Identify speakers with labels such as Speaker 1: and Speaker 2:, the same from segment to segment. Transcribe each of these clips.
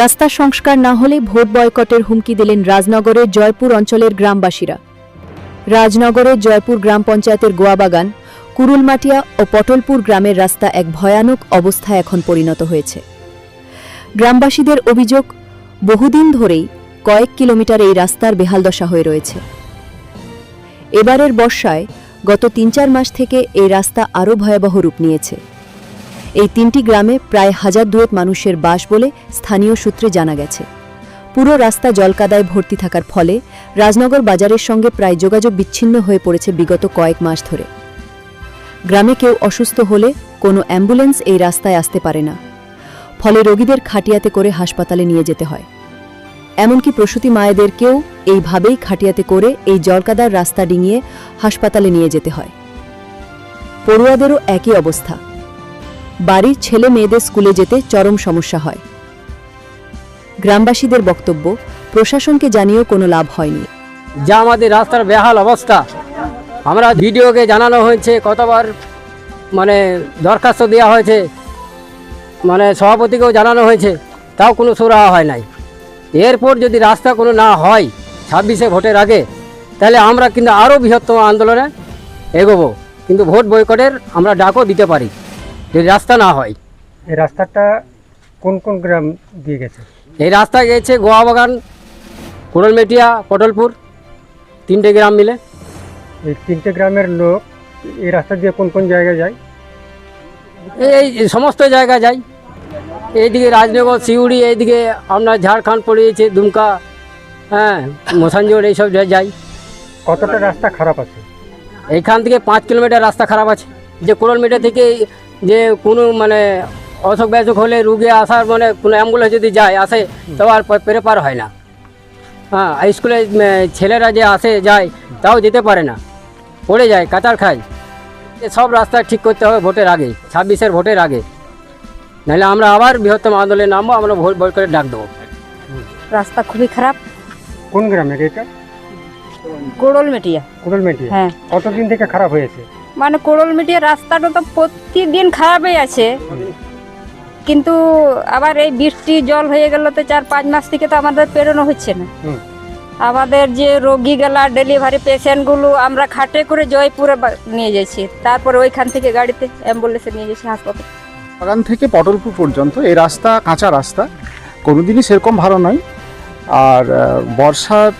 Speaker 1: রাস্তা সংস্কার না হলে ভোট বয়কটের হুমকি দিলেন রাজনগরের জয়পুর অঞ্চলের গ্রামবাসীরা। রাজনগরের জয়পুর গ্রাম পঞ্চায়েতের গোয়াবাগান, কুরুলমাটিয়া ও পটলপুর গ্রামের রাস্তা এক ভয়ানক অবস্থায় এখন পরিণত হয়েছে। গ্রামবাসীদের অভিযোগ, বহুদিন ধরেই কয়েক কিলোমিটার এই রাস্তার বেহালদশা হয়ে রয়েছে। এবারের বর্ষায় গত তিন চার মাস থেকে এই রাস্তা আরও ভয়াবহ রূপ নিয়েছে। এই তিনটি গ্রামে প্রায় হাজার দুয়েক মানুষের বাস বলে স্থানীয় সূত্রে জানা গেছে। পুরো রাস্তা জলকাদায় ভর্তি থাকার ফলে রাজনগর বাজারের সঙ্গে প্রায় যোগাযোগ বিচ্ছিন্ন হয়ে পড়েছে বিগত কয়েক মাস ধরে। গ্রামে কেউ অসুস্থ হলে কোনো অ্যাম্বুলেন্স এই রাস্তায় আসতে পারে না। ফলে রোগীদের খাটিয়াতে করে হাসপাতালে নিয়ে যেতে হয়। এমনকি প্রসূতি মায়েদেরকেও এইভাবেই খাটিয়াতে করে এই জলকাদার রাস্তা ডিঙিয়ে হাসপাতালে নিয়ে যেতে হয়। পড়ুয়াদেরও একই অবস্থা। বাড়ির ছেলে মেয়েদের স্কুলে যেতে চরম সমস্যা হয়। গ্রামবাসীদের বক্তব্য, প্রশাসনকে জানিয়েও কোনো লাভ হয়নি।
Speaker 2: যা আমাদের রাস্তার বেহাল অবস্থা। আমরা ভিডিওকে জানানো হয়েছে, কতবার মানে দরখাস্ত দেওয়া হয়েছে মানে সভাপতিকেও জানানো হয়েছে, তাও কোনো সুরাহা হয় নাই। এরপর যদি রাস্তা কোনো না হয়, ছাব্বিশে ভোটের আগে, তাহলে আমরা কিন্তু আরও বৃহত্তম আন্দোলনে এগোবো। কিন্তু ভোট বয়কটের আমরা ডাকও দিতে পারি। যদি রাস্তা না হয়।
Speaker 3: এই রাস্তাটা কোন কোন গ্রাম দিয়ে গেছে?
Speaker 2: এই রাস্তা গেছে গোয়া গোয়াবাগান কোড়লমেটিয়া পটলপুর তিনটে গ্রাম মিলে।
Speaker 3: এই তিনটে গ্রামের লোক এই রাস্তা দিয়ে কোন কোন জায়গায় যায়?
Speaker 2: এই সমস্ত জায়গা যাই এইদিকে রাজনগর সিউড়ি এইদিকে আপনার ঝাড়খণ্ড পড়িয়েছে দুমকা হ্যাঁ মোসানজোড় এইসব যাই
Speaker 3: কতটা রাস্তা খারাপ আছে?
Speaker 2: এইখান থেকে পাঁচ কিলোমিটার রাস্তা খারাপ আছে। যে কিলোমিটার থেকে যে কোনো মানে অসুখ ব্যাসুখ হলে রুগী আসার মানে কোনো অ্যাম্বুলেন্স যদি যায় আসে তো আর পেরে পার হয় না। হ্যাঁ স্কুলে ছেলেরা যে আসে যায় তাও যেতে পারে না। পড়ে যায় কাতার খায়। সব রাস্তা ঠিক করতে হবে ভোটের আগে ছাব্বিশের ভোটের আগে। নাহলে আমরা আবার বৃহত্তম আন্দোলনে নামবো আমরা ভোট ভোট করে ডাক দেবো।
Speaker 4: রাস্তা খুবই খারাপ।
Speaker 3: কোন গ্রামের এটা?
Speaker 4: কোড়ল মেটিয়া।
Speaker 3: কুড়ল মেটিয়া।
Speaker 4: হ্যাঁ।
Speaker 3: কতদিন থেকে খারাপ হয়েছে?
Speaker 4: মানে কোড়ল মেটিয়া রাস্তাটা তো প্রতিদিন খারাপই আছে। কিন্তু আবার এই বৃষ্টি জল হয়ে গেল তো চার পাঁচ মাস থেকে তো আমাদের পেরোনো হচ্ছে না। আমাদের যে রোগী রোগীগুলা ডেলিভারি পেশেন্টগুলো আমরা খাটে করে জয়পুরে নিয়ে যাচ্ছি। তারপরে ওইখান থেকে গাড়িতে অ্যাম্বুলেন্সে নিয়ে যাচ্ছি হাসপাতাল।
Speaker 5: বাগান থেকে পটলপুর পর্যন্ত এই রাস্তা কাঁচা রাস্তা কোনোদিনই সেরকম ভালো নয়। আর বর্ষার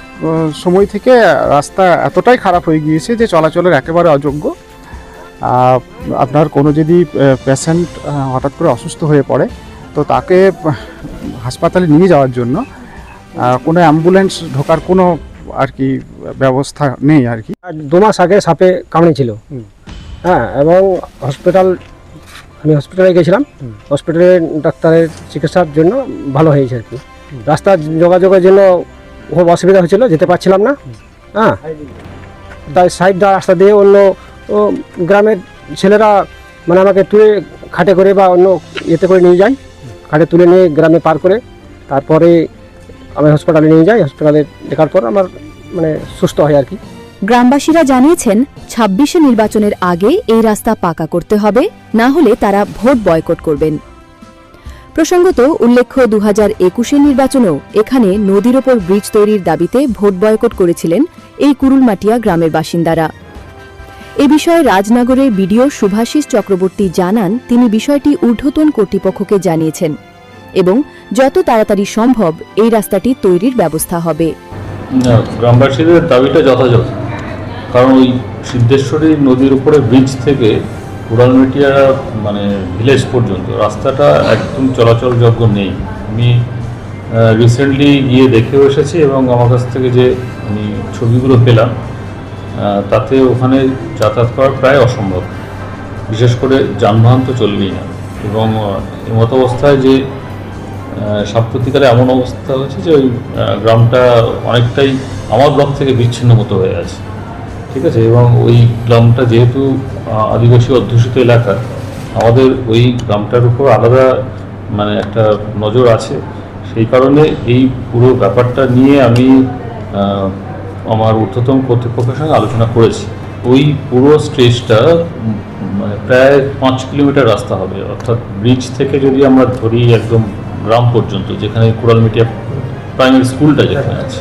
Speaker 5: সময় থেকে রাস্তা এতটাই খারাপ হয়ে গিয়েছে যে চলাচলের একেবারে অযোগ্য। আপনার কোনো যদি পেশেন্ট হঠাৎ করে অসুস্থ হয়ে পড়ে তো তাকে হাসপাতালে নিয়ে যাওয়ার জন্য কোনো অ্যাম্বুলেন্স ঢোকার কোনো আর কি ব্যবস্থা নেই আর কি।
Speaker 6: দু মাস আগে সাপে কামড়েছিল। হ্যাঁ এবং হসপিটাল আমি হসপিটালে গেছিলাম। হসপিটালে ডাক্তারের চিকিৎসার জন্য ভালো হয়েছে আর কি। রাস্তা যোগাযোগের জন্য খুব অসুবিধা হয়েছিল যেতে পারছিলাম না। হ্যাঁ। তাই সাইড রাস্তা দিয়ে অন্য ও, গ্রামের ছেলেরা মানে আমাকে তুলে খাটে করে বা অন্য ইয়েতে করে নিয়ে যায়। খাটে তুলে নিয়ে গ্রামে পার করে তারপরে আমি হসপিটালে নিয়ে যাই। হসপিটালে দেখার পর আমার মানে সুস্থ হয় আর কি।
Speaker 1: গ্রামবাসীরা জানিয়েছেন ছাব্বিশে নির্বাচনের আগে এই রাস্তা পাকা করতে হবে না হলে তারা ভোট বয়কট করবেন। প্রসঙ্গত উল্লেখ্য দু হাজার একুশের নির্বাচনেও এখানে নদীর ওপর ব্রিজ তৈরির দাবিতে ভোট বয়কট করেছিলেন এই কুরুলমাটিয়া গ্রামের বাসিন্দারা। এ বিষয়ে রাজনগরের বিডিও শুভাশিস চক্রবর্তী জানান, তিনি বিষয়টি ঊর্ধ্বতন কর্তৃপক্ষকে জানিয়েছেন এবং যত তাড়াতাড়ি সম্ভব এই রাস্তাটি তৈরির ব্যবস্থা হবে।
Speaker 7: গ্রামবাসীদের দাবিটা যথাযথ। কারণ ওই সিদ্ধেশ্বরী নদীর উপরে ব্রিজ থেকে উড়ালমেটিয়া মানে ভিলেজ পর্যন্ত রাস্তাটা একদম চলাচলযোগ্য নেই। আমি রিসেন্টলি গিয়ে দেখেও এসেছি এবং আমার কাছ থেকে যে আমি ছবিগুলো পেলাম তাতে ওখানে যাতায়াত করা প্রায় অসম্ভব। বিশেষ করে যানবাহন তো চলবেই না। এবং এমত অবস্থায় যে আহ, সাম্প্রতিককালে এমন অবস্থা হয়েছে যে ওই গ্রামটা অনেকটাই আমার ব্লক থেকে বিচ্ছিন্ন মতো হয়ে আছে ঠিক আছে? এবং ওই গ্রামটা যেহেতু আদিবাসী অধ্যুষিত এলাকা আমাদের ওই গ্রামটার উপর আলাদা মানে একটা নজর আছে। সেই কারণে এই পুরো ব্যাপারটা নিয়ে আমি আমার ঊর্ধ্বতম কর্তৃপক্ষের সঙ্গে আলোচনা করেছি। ওই পুরো স্ট্রেচটা মানে প্রায় পাঁচ কিলোমিটার রাস্তা হবে। অর্থাৎ ব্রিজ থেকে যদি আমরা ধরি একদম গ্রাম পর্যন্ত, যেখানে কুড়ালমিটিয়া প্রাইমারি স্কুলটা যেখানে আছে,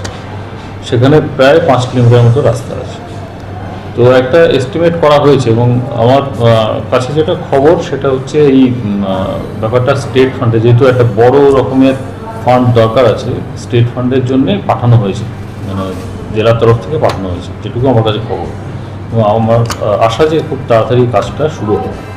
Speaker 7: সেখানে প্রায় পাঁচ কিলোমিটার মতো রাস্তা আছে। তো একটা এস্টিমেট করা হয়েছে এবং আমার কাছে যেটা খবর, সেটা হচ্ছে এই ব্যাপারটা স্টেট ফান্ডে যেহেতু একটা বড় রকমের ফান্ড দরকার আছে স্টেট ফান্ডের জন্য পাঠানো হয়েছে। মানে জেলার তরফ থেকে পাঠানো হয়েছে। যেটুকু আমার কাছে খবর। এবং আমার আশা যে খুব তাড়াতাড়ি কাজটা শুরু হবে